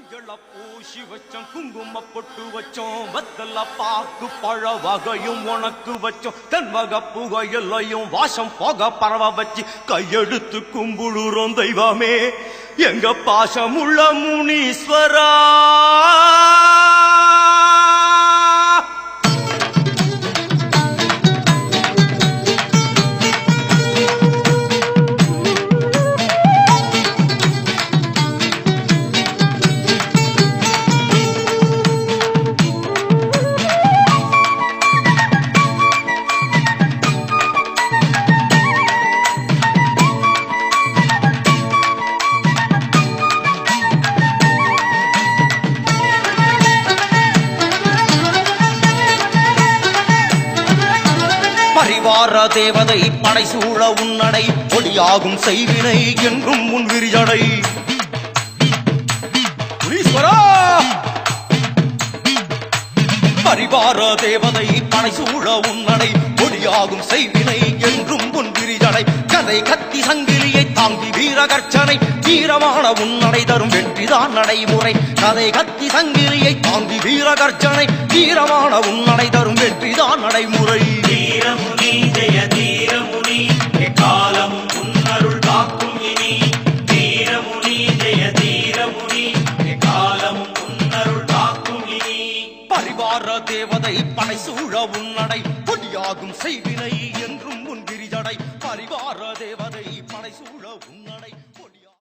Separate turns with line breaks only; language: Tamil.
மஞ்சள பூசி வச்சோம் குங்கும பொட்டு வச்சோம் வத்தல பாக்கு பழ வகையும் உனக்கு வச்சோம். தென்வக புகையிலையும் வாசம் போக பரவ வச்சு கையெடுத்து கும்பிடுறோம் தெய்வமே. எங்க பாசமுள்ள முனீஸ்வரா. பரிவார தேவதை படைசூழ உன்னடை. ஒளியாகும் செய்வினை என்றும் உன் விரிஜடை பரிவார தேவதை படைசூழ உன்னடை. ஒளியாகும் செய்வினை என்றும் உன் விரிஜடை கதை கத்தி சங்கிலியை தாங்கி வீரகர்ச்சனை. வீரமான உன்னடை தரும் வெற்றிதான் நடைமுறை. கதை கத்தி சங்கிலியை தாங்கி வீரகர்ச்சனை. வீரமான உன்னடை தரும் வெற்றிதான் பரிவார தேவதை படைசூழ உன்னடை பொடியாகும் செய்வினை என்றும் முன் விரிஜடை பரிவார தேவதை படைசூழ உன்